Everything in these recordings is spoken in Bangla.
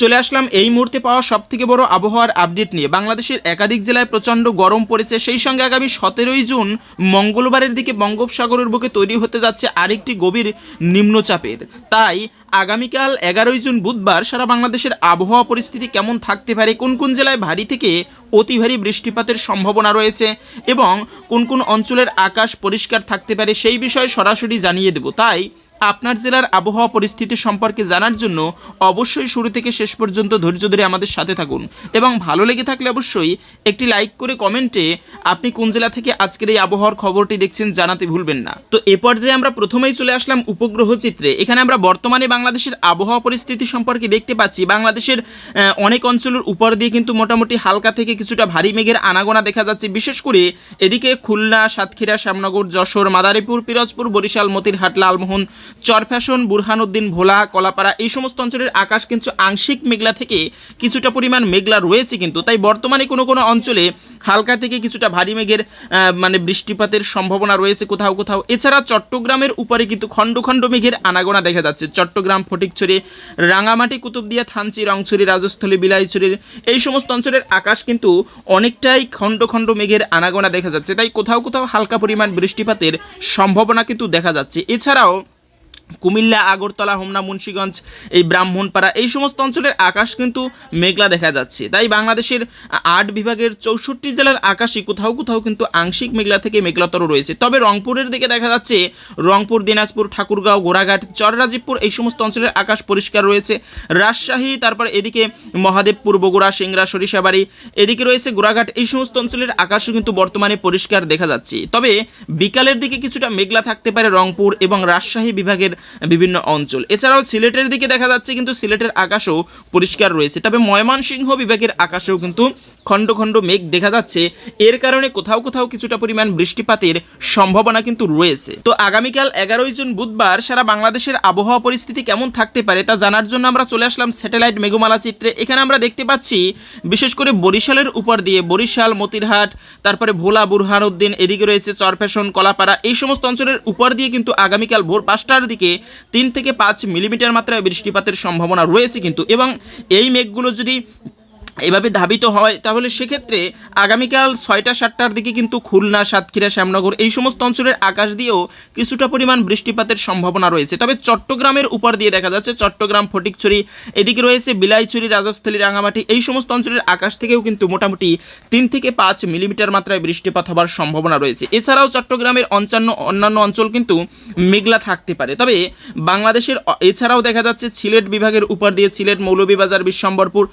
চলে আসলাম এই মুহূর্তে পাওয়া সব থেকে বড় আবহাওয়ার আপডেট নিয়ে। বাংলাদেশের একাধিক জেলায় প্রচণ্ড গরম পড়েছে। সেই সঙ্গে আগামী সতেরোই জুন মঙ্গলবারের দিকে বঙ্গোপসাগরের বুকে তৈরি হতে যাচ্ছে আরেকটি গভীর নিম্নচাপের। তাই আগামীকাল এগারোই জুন বুধবার সারা বাংলাদেশের আবহাওয়া পরিস্থিতি কেমন থাকতে পারে, কোন কোন জেলায় ভারী থেকে অতি ভারী বৃষ্টিপাতের সম্ভাবনা রয়েছে এবং কোন কোন অঞ্চলের আকাশ পরিষ্কার থাকতে পারে সেই বিষয়ে সরাসরি জানিয়ে দেব। তাই আপনার জেলার আবহাওয়া পরিস্থিতি সম্পর্কে জানার জন্য অবশ্যই শুরু থেকে শেষ পর্যন্ত ধৈর্য ধরে আমাদের সাথে থাকুন। এবং ভালো লেগে থাকলে অবশ্যই একটি লাইক করে কমেন্টে আপনি কোন জেলা থেকে আজকের এই আবহাওয়ার খবরটি দেখছেন জানাতে ভুলবেন না। তো এ পর্যায়ে আমরা প্রথমেই চলে আসলাম উপগ্রহ চিত্রে। এখানে আমরা বর্তমানে বাংলাদেশের আবহাওয়া পরিস্থিতি সম্পর্কে দেখতে পাচ্ছি। বাংলাদেশের অনেক অঞ্চলের উপর দিয়ে কিন্তু মোটামুটি হালকা থেকে কিছুটা ভারী মেঘের আনাগোনা দেখা যাচ্ছে। বিশেষ করে এদিকে খুলনা, সাতক্ষীরা, শ্যামনগর, যশোর, মাদারীপুর, পিরোজপুর, বরিশাল, মতিরহাট, লালমোহন চরফ্যাশন বুরহানুদ্দিন, ভোলা, কলাপাড়া, এই সমস্ত অঞ্চলের আকাশ কিন্তু আংশিক মেঘলা থেকে কিছুটা পরিমাণ মেঘলা রয়েছে কিন্তু। তাই বর্তমানে কোনো কোনো অঞ্চলে হালকা থেকে কিছুটা ভারী মেঘের মানে বৃষ্টিপাতের সম্ভাবনা রয়েছে কোথাও কোথাও। এছাড়া চট্টগ্রামের উপরে কিন্তু খণ্ড খণ্ড মেঘের আনাগোনা দেখা যাচ্ছে। চট্টগ্রাম, ফটিকছড়ি, রাঙামাটি, কুতুবদিয়া, থানচি, রংছড়ি, রাজস্থলী, বিলাইছড়ির এই সমস্ত অঞ্চলের আকাশ কিন্তু অনেকটাই খণ্ড খণ্ড মেঘের আনাগোনা দেখা যাচ্ছে। তাই কোথাও কোথাও হালকা পরিমাণ বৃষ্টিপাতের সম্ভাবনা কিন্তু দেখা যাচ্ছে। এছাড়াও কুমিল্লা, আগরতলা, হোমনা, মুন্সীগঞ্জ, এই ব্রাহ্মণপাড়া, এই সমস্ত অঞ্চলের আকাশ কিন্তু মেঘলা দেখা যাচ্ছে। তাই বাংলাদেশের আট বিভাগের চৌষট্টি জেলার আকাশই কোথাও কোথাও কিন্তু আংশিক মেঘলা থেকে মেঘলাতর রয়েছে। তবে রংপুরের দিকে দেখা যাচ্ছে, রংপুর, দিনাজপুর, ঠাকুরগাঁও, গোড়াঘাট, চররাজীবপুর, এই সমস্ত অঞ্চলের আকাশ পরিষ্কার রয়েছে। রাজশাহী, তারপর এদিকে মহাদেবপুর, বগুড়া সিংরা সরিষাবাড়ি, এদিকে রয়েছে গোড়াঘাট, এই সমস্ত অঞ্চলের আকাশও কিন্তু বর্তমানে পরিষ্কার দেখা যাচ্ছে। তবে বিকালের দিকে কিছুটা মেঘলা থাকতে পারে রংপুর এবং রাজশাহী বিভাগের বিভিন্ন অঞ্চল। এছাড়াও সিলেটের দিকে দেখা যাচ্ছে কিন্তু সিলেটের আকাশও পরিষ্কার রয়েছে। তবে ময়মনসিংহ বিভাগের আকাশেও কিন্তু খণ্ড খণ্ড মেঘ দেখা যাচ্ছে। এর কারণে কোথাও কোথাও কিছুটা পরিমাণ বৃষ্টিপাতের সম্ভাবনা কিন্তু রয়েছে। তো আগামীকাল এগারোই জুন বুধবার সারা বাংলাদেশের আবহাওয়া পরিস্থিতি কেমন থাকতে পারে তা জানার জন্য আমরা চলে আসলাম স্যাটেলাইট মেঘমালা চিত্রে। এখানে আমরা দেখতে পাচ্ছি, বিশেষ করে বরিশালের উপর দিয়ে বরিশাল, মতিরহাট, তারপরে ভোলা, বুরহানুদ্দিন, এদিকে রয়েছে চরফ্যাশন, কলাপাড়া, এই সমস্ত অঞ্চলের উপর দিয়ে কিন্তু আগামীকাল ভোর পাঁচটার দিকে তিন থেকে পাঁচ মিলিমিটার মাত্রায় বৃষ্টিপাতের সম্ভাবনা রয়েছে কিন্তু এবং এই মেঘগুলো যদি এভাবে ধাবিত হয়, তাহলে সেক্ষেত্রে আগামীকাল ছয়টা, সাতটার দিকে কিন্তু খুলনা, সাতক্ষীরা, শ্যামনগর এই সমস্ত অঞ্চলের আকাশ দিয়েও কিছুটা পরিমাণ বৃষ্টিপাতের সম্ভাবনা রয়েছে। তবে চট্টগ্রামের উপর দিয়ে দেখা যাচ্ছে, চট্টগ্রাম, ফটিকছড়ি, এদিকে রয়েছে বিলাইছড়ি, রাজস্থলী রাঙামাটি এই সমস্ত অঞ্চলের আকাশ থেকেও কিন্তু মোটামুটি তিন থেকে পাঁচ মিলিমিটার মাত্রায় বৃষ্টিপাত হবার সম্ভাবনা রয়েছে। এছাড়াও চট্টগ্রামের অঞ্চান্ন, অন্যান্য অঞ্চল কিন্তু মেঘলা থাকতে পারে। তবে বাংলাদেশের, এছাড়াও দেখা যাচ্ছে, সিলেট বিভাগের উপর দিয়ে সিলেট, মৌলভীবাজার, বিশ্বম্বরপুর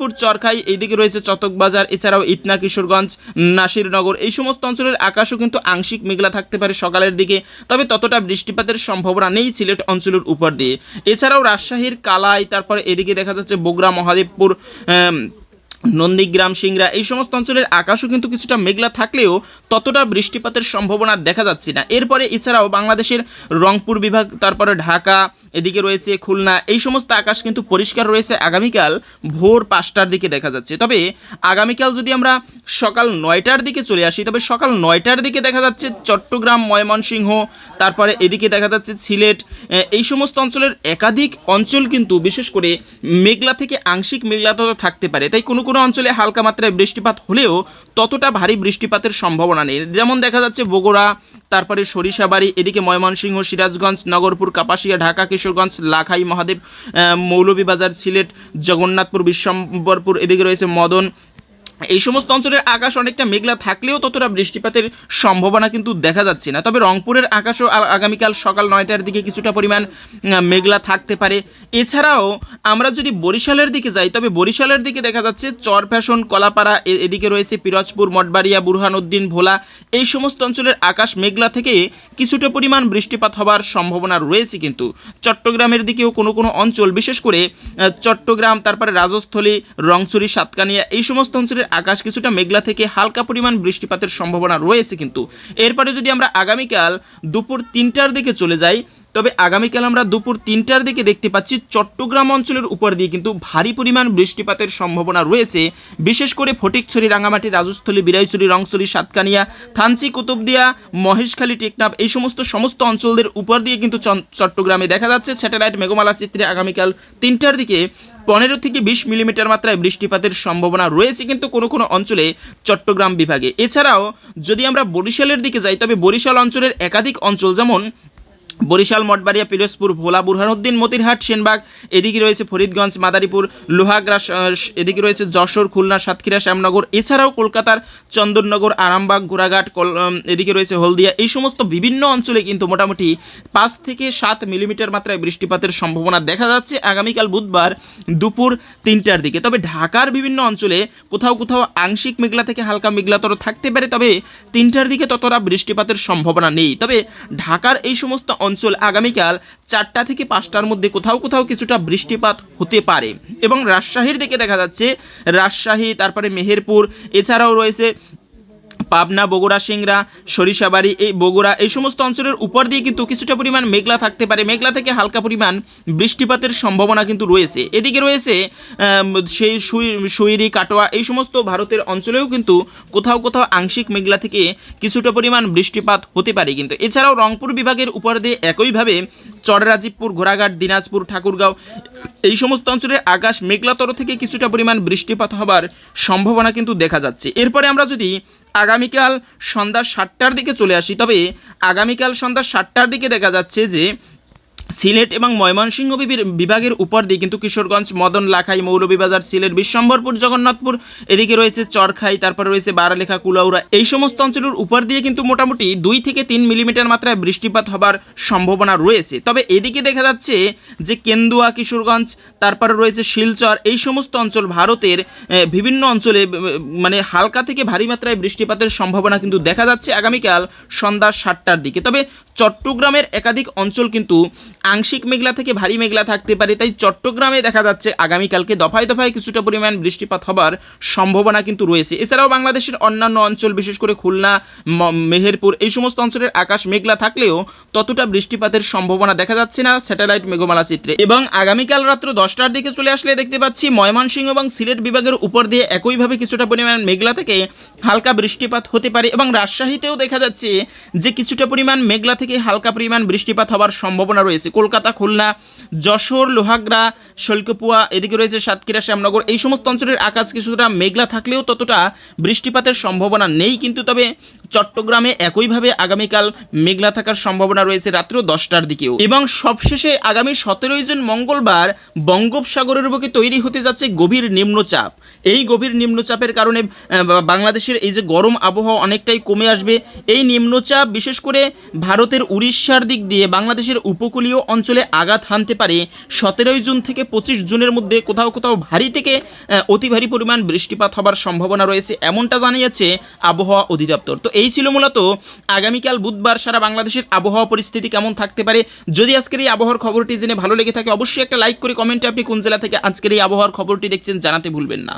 জগন্নাথপুর চরখাই, এইদিকে রয়েছে চতকবাজার এছাড়াও ইতনা কিশোরগঞ্জ, নাসিরনগর। এই সমস্ত অঞ্চলের আকাশও কিন্তু আংশিক মেঘলা থাকতে পারে সকালের দিকে, তবে ততটা বৃষ্টিপাতের সম্ভাবনা নেই সিলেট অঞ্চলের উপর দিয়ে। এছাড়াও রাজশাহীর কালাই, তারপরে এদিকে দেখা যাচ্ছে বগুড়া, মহাদেবপুর নন্দীগ্রাম, সিংড়া এই সমস্ত অঞ্চলের আকাশও কিন্তু কিছুটা মেঘলা থাকলেও ততটা বৃষ্টিপাতের সম্ভাবনা দেখা যাচ্ছে না। এরপরে এছাড়াও বাংলাদেশের রংপুর বিভাগ, তারপরে ঢাকা, এদিকে রয়েছে খুলনা, এই সমস্ত আকাশ কিন্তু পরিষ্কার রয়েছে আগামীকাল ভোর পাঁচটার দিকে দেখা যাচ্ছে। তবে আগামীকাল যদি আমরা সকাল নয়টার দিকে চলে আসি, তবে সকাল নয়টার দিকে দেখা যাচ্ছে চট্টগ্রাম, ময়মনসিংহ, তারপরে এদিকে দেখা যাচ্ছে সিলেট এই সমস্ত অঞ্চলের একাধিক অঞ্চল কিন্তু বিশেষ করে মেঘলা থেকে আংশিক মেঘলাতও থাকতে পারে। তাই কোনো কোনো অঞ্চলে হালকা মাত্রায় বৃষ্টিপাত হলেও ততটা ভারী বৃষ্টিপাতের সম্ভাবনা নেই। যেমন দেখা যাচ্ছে বগুড়া, তারপরে সরিষাবাড়ি, এদিকে ময়মনসিংহ, সিরাজগঞ্জ, নগরপুর, কাপাসিয়া, ঢাকা, কিশোরগঞ্জ, লাখাই, মহাদেব মৌলভীবাজার, সিলেট, জগন্নাথপুর, বিশ্বম্বরপুর, এদিকে রয়েছে মদন এই সমস্ত অঞ্চলের আকাশ অনেকটা মেঘলা থাকলেও ততটা বৃষ্টিপাতের সম্ভাবনা কিন্তু দেখা যাচ্ছে না। তবে রংপুরের আকাশও আগামীকাল সকাল নয়টার দিকে কিছুটা পরিমাণ মেঘলা থাকতে পারে। এছাড়াও আমরা যদি বরিশালের দিকে যাই, তবে বরিশালের দিকে দেখা যাচ্ছে চরফ্যাশন কলাপাড়া এদিকে রয়েছে পিরোজপুর, মঠবাড়িয়া, বুরহানুদ্দিন, ভোলা। এই সমস্ত অঞ্চলের আকাশ মেঘলা থেকে কিছুটা পরিমাণ বৃষ্টিপাত হবার সম্ভাবনা রয়েছে কিন্তু। চট্টগ্রামের দিকেও কোনো কোনো অঞ্চল, বিশেষ করে চট্টগ্রাম, তারপরে রাজস্থলী, রংচুরি, সাতকানিয়া, এই সমস্ত অঞ্চলের আকাশ কিছুটা মেঘলা থেকে হালকা পরিমাণ বৃষ্টিপাতের সম্ভাবনা রয়েছে কিন্তু। এরপরে যদি আমরা আগামীকাল দুপুর তিনটার দিকে চলে যাই তবে আগামীকাল আমরা দুপুর তিনটার দিকে দেখতে পাচ্ছি চট্টগ্রাম অঞ্চলের উপর দিয়ে কিন্তু ভারী পরিমাণ বৃষ্টিপাতের সম্ভাবনা রয়েছে। বিশেষ করে ফটিকছড়ি রাঙামাটি রাজস্থলী, বিরাইছড়ি রংছড়ি সাতকানিয়া, থানচি, কুতুবদিয়া, মহেশখালী, টেকনাফ এই সমস্ত সমস্ত অঞ্চলদের উপর দিয়ে কিন্তু চট্টগ্রামে দেখা যাচ্ছে। স্যাটেলাইট মেঘমালা চিত্রে আগামীকাল তিনটার দিকে পনেরো থেকে বিশ মিলিমিটার মাত্রায় বৃষ্টিপাতের সম্ভাবনা রয়েছে কিন্তু কোনো কোনো অঞ্চলে চট্টগ্রাম বিভাগে। এছাড়াও যদি আমরা বরিশালের দিকে যাই, তবে বরিশাল অঞ্চলের একাধিক অঞ্চল যেমন বরিশাল, মঠবাড়িয়া, পিরোজপুর ভোলা বুরহানুদ্দিন মতিরহাট, সেনবাগ, এদিকে রয়েছে ফরিদগঞ্জ, মাদারীপুর লোহাগ্রাস এদিকে রয়েছে যশোর, খুলনা, সাতক্ষীরা, শ্যামনগর, এছাড়াও কলকাতার চন্দননগর, আরামবাগ ঘোড়াঘাট এদিকে রয়েছে হলদিয়া। এই সমস্ত বিভিন্ন অঞ্চলে কিন্তু মোটামুটি পাঁচ থেকে সাত মিলিমিটার মাত্রায় বৃষ্টিপাতের সম্ভাবনা দেখা যাচ্ছে আগামীকাল বুধবার দুপুর তিনটার দিকে। তবে ঢাকার বিভিন্ন অঞ্চলে কোথাও কোথাও আংশিক মেঘলা থেকে হালকা মেঘলাতর থাকতে পারে, তবে তিনটার দিকে ততটা বৃষ্টিপাতের সম্ভাবনা নেই। তবে ঢাকার এই সমস্ত অঞ্চল আগামীকাল চারটা থেকে পাঁচটার মধ্যে কোথাও কোথাও কিছুটা বৃষ্টিপাত হতে পারে এবং রাজশাহীর দিকে দেখা যাচ্ছে রাজশাহী, তারপরে মেহেরপুর, এছাড়াও রয়েছে পাবনা, বগুড়া, সিংড়া, সরিষাবাড়ি, এই বগুড়া, এই সমস্ত অঞ্চলের উপর দিয়ে কিন্তু কিছুটা পরিমাণ মেঘলা থাকতে পারে। মেঘলা থেকে হালকা পরিমাণ বৃষ্টিপাতের সম্ভাবনা কিন্তু রয়েছে। এদিকে রয়েছে সেই সুই- সুইরি, কাটোয়া, এই সমস্ত ভারতের অঞ্চলেও কিন্তু কোথাও কোথাও আংশিক মেঘলা থেকে কিছুটা পরিমাণ বৃষ্টিপাত হতে পারে কিন্তু। এছাড়াও রংপুর বিভাগের উপর দিয়ে একইভাবে চররাজীবপুর, ঘোড়াঘাট, দিনাজপুর, ঠাকুরগাঁও, এই সমস্ত অঞ্চলের আকাশ মেঘলাতর থেকে কিছুটা পরিমাণ বৃষ্টিপাত হবার সম্ভাবনা কিন্তু দেখা যাচ্ছে। এরপরে আমরা যদি আগামীকাল সন্ধ্যা সাতটার দিকে চলে আসি, তবে আগামীকাল সন্ধ্যা সাতটার দিকে দেখা যাচ্ছে যে সিলেট এবং ময়মনসিংহ বিভাগের উপর দিয়ে কিন্তু কিশোরগঞ্জ, মদন লাখাই, মৌলভীবাজার, সিলেট, বিশ্বম্বরপুর, জগন্নাথপুর, এদিকে রয়েছে চরখাই, তারপর রয়েছে বারালেখা, কুলাউড়া, এই সমস্ত অঞ্চলের উপর দিয়ে কিন্তু মোটামুটি দুই থেকে তিন মিলিমিটার মাত্রায় বৃষ্টিপাত হবার সম্ভাবনা রয়েছে। তবে এদিকে দেখা যাচ্ছে যে কেন্দুয়া, কিশোরগঞ্জ, তারপরে রয়েছে শিলচর, এই সমস্ত অঞ্চল ভারতের বিভিন্ন অঞ্চলে মানে হালকা থেকে ভারী মাত্রায় বৃষ্টিপাতের সম্ভাবনা কিন্তু দেখা যাচ্ছে আগামীকাল সন্ধ্যা সাতটার দিকে। তবে চট্টগ্রামের একাধিক অঞ্চল কিন্তু আংশিক মেঘলা থেকে ভারী মেঘলা থাকতে পারে, তাই চট্টগ্রামে দেখা যাচ্ছে আগামীকালকে দফায় দফায় কিছুটা পরিমাণ বৃষ্টিপাত হবার সম্ভাবনা কিন্তু রয়েছে। এছাড়াও বাংলাদেশের অন্যান্য অঞ্চল, বিশেষ করে খুলনা মেহেরপুর, এই সমস্ত অঞ্চলের আকাশ মেঘলা থাকলেও ততটা বৃষ্টিপাতের সম্ভাবনা দেখা যাচ্ছে না স্যাটেলাইট মেঘমালা চিত্রে। এবং আগামীকাল রাত্র দশটার দিকে চলে আসলে দেখতে পাচ্ছি ময়মনসিংহ এবং সিলেট বিভাগের উপর দিয়ে একইভাবে কিছুটা পরিমাণ মেঘলা থেকে হালকা বৃষ্টিপাত হতে পারে এবং রাজশাহীতেও দেখা যাচ্ছে যে কিছুটা পরিমাণ মেঘলা থেকে হালকা পরিমাণ বৃষ্টিপাত হওয়ার সম্ভাবনা রয়েছে। কলকাতা, খুলনা, যশোর, লোহাগড়া, শৈলকুপুয়া, এদিকে রয়েছে সাতক্ষীরা, শ্যামনগর। এই সমস্ত অঞ্চলের আকাশ কিছুটা মেঘলা থাকলেও ততটা বৃষ্টিপাতের সম্ভাবনা নেই, কিন্তু তবে চট্টগ্রামে একইভাবে আগামীকাল মেঘলা থাকার সম্ভাবনা রয়েছে রাত্র দশটার দিকেও। এবং সবশেষে আগামী সতেরোই জুন মঙ্গলবার বঙ্গোপসাগরের বুকে তৈরি হতে যাচ্ছে গভীর নিম্নচাপ। এই গভীর নিম্নচাপের কারণে বাংলাদেশের এই যে গরম আবহাওয়া অনেকটাই কমে আসবে, এই নিম্নচাপ বিশেষ করে ভারতের উড়িষ্যার দিক দিয়ে, বাংলাদেশের উপকূলীয় অঞ্চলে আঘাত হানতে পারে। সতেরোই জুন থেকে পঁচিশ জুনের মধ্যে কোথাও কোথাও ভারী থেকে অতি ভারী পরিমাণ বৃষ্টিপাত হবার সম্ভাবনা রয়েছে, এমনটা জানিয়েছে আবহাওয়া অধিদপ্তর। তো এই ছিল মূলত আগামীকাল বুধবার সারা বাংলাদেশের আবহাওয়া পরিস্থিতি কেমন থাকতে পারে। যদি আজকের এই আবহাওয়ার খবরটি জেনে ভালো লেগে থাকে, অবশ্যই একটা লাইক করে কমেন্টে আপনি কোন জেলা থেকে আজকের এই আবহাওয়ার খবরটি দেখছেন জানাতে ভুলবেন না।